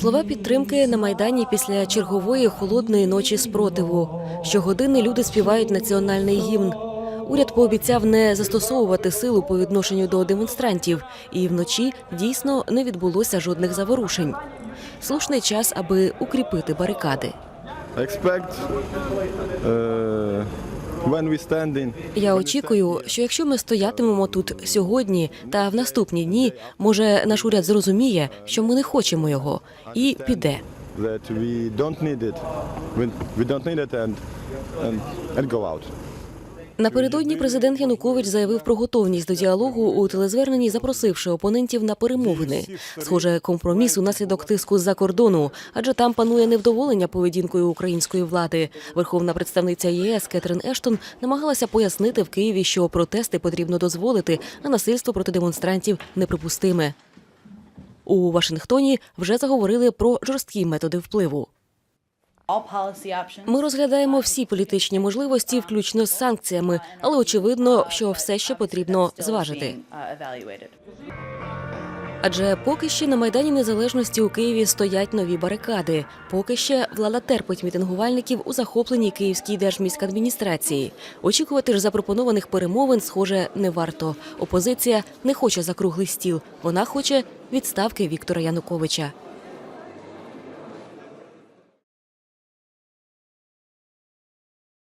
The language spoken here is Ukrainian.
Слова підтримки на майдані після чергової холодної ночі спротиву. Щогодини люди співають національний гімн. Уряд пообіцяв не застосовувати силу по відношенню до демонстрантів, і вночі дійсно не відбулося жодних заворушень. Слушний час, аби укріпити барикади. expect standing Я очікую, що якщо ми стоятимемо тут сьогодні та в наступні дні, може наш уряд зрозуміє, що ми не хочемо його, і піде. that we don't need it. We, don't need it and, and, and go out Напередодні президент Янукович заявив про готовність до діалогу у телезверненні, запросивши опонентів на перемовини. Схоже, компроміс унаслідок тиску з-за кордону, адже там панує невдоволення поведінкою української влади. Верховна представниця ЄС Кетрин Ештон намагалася пояснити в Києві, що протести потрібно дозволити, а насильство проти демонстрантів неприпустиме. У Вашингтоні вже заговорили про жорсткі методи впливу. Ми розглядаємо всі політичні можливості, включно з санкціями, але очевидно, що все ще потрібно зважити. uh. Адже поки ще на майдані незалежності у Києві стоять нові барикади. Поки ще влада терпить мітингувальників у захопленій київській держміськадміністрації. Очікувати ж запропонованих перемовин, схоже, не варто. Опозиція не хоче за круглий стіл. Вона хоче відставки Віктора Януковича.